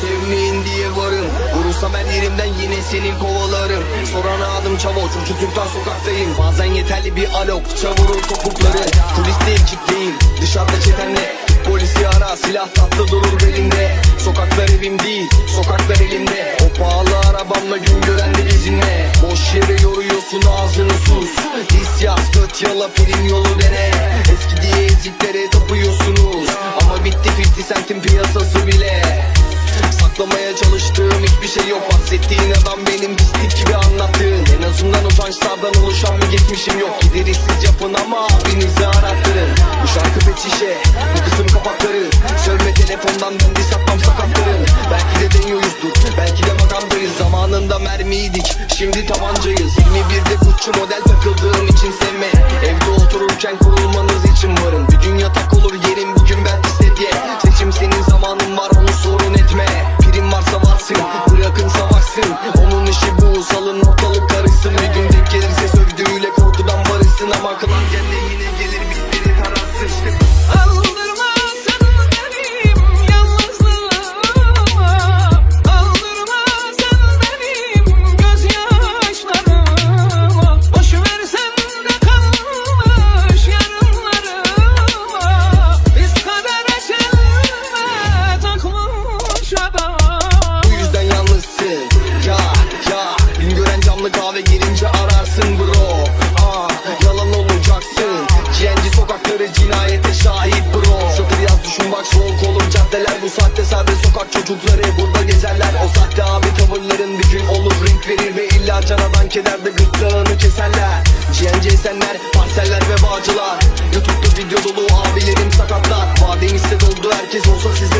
Sevmeyin diye varım. Vurursam her yerimden yine senin kovalarım. Soran adım çavo çocukluktan sokaktayım. Bazen yeterli bir alok çavurur topukları. Kuliste ekipleyim dışarıda çetenle Polisi ara silah tatlı durur belinde Sokaklar evim değil sokaklar elimde. O pahalı arabamla gün gören de bizimle. Boş yere yoruyorsun ağzını sus. Dis yaz göt yala prim yolu dene. Eski diye eziklere tapıyorsunuz. Ama bitti 50 sentin piyasası bile Saklamaya çalıştığım hiçbir şey yok. Bahsettiğin adam benim pislik gibi anlattığın. En azından utançlardan oluşan bir geçmişim yok. Gideriz siz yapın ama abinizi arattırın. Bu şarkı pet şişe, bu kısım kapakları. Sövme telefondan ben de satmam sakatların Belki de deniyoruzdur, belki de makamdayız. Zamanında mermiydik, şimdi tabancayız. 21'de Gucci model takıldığım camlı kahve gelince ararsın bro. Ah yalan olacaksın. GNG sokakları cinayete şahit bro. Satır yaz düşün bak soğuk olur caddeler. Bu saatte sade sokak çocukları burada gezerler. O sahte abi tavırların bir gün olur renk verir Ve illa canadan kederde gırtlağını keserler. GNG esenler parseller ve bağcılar. Youtube'da video dolu abilerim sakatlar. Vadem iste doldu herkes olsa sizde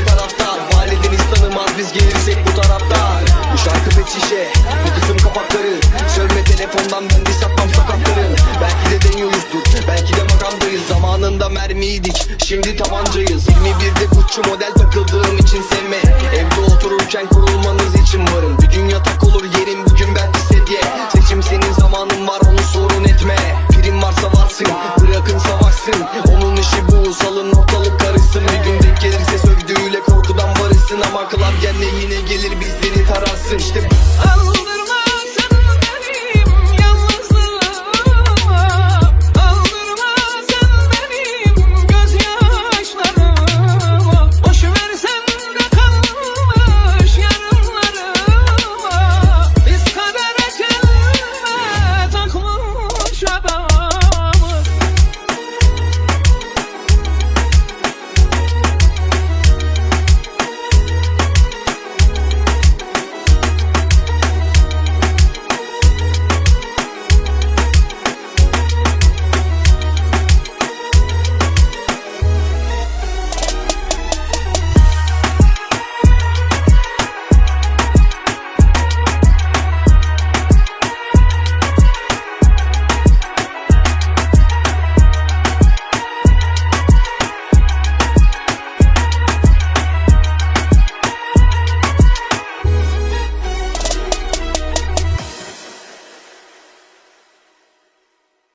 şimdi tabancayız. 21'de Gucci model takıldığım için sevme Evde otururken kurulmanız için varım. Bir gün yatak olur yerim bugün ben diye Seçim senin zamanın var onu sorun etme. Prim varsa varsın bırakın savaşsın. Onun işi bu salın ortalık karışsın. Bir gün denk gelirse sövdüğüyle korkudan barışsın. Ama kılar gene yine gelir bizleri tararsın. İşte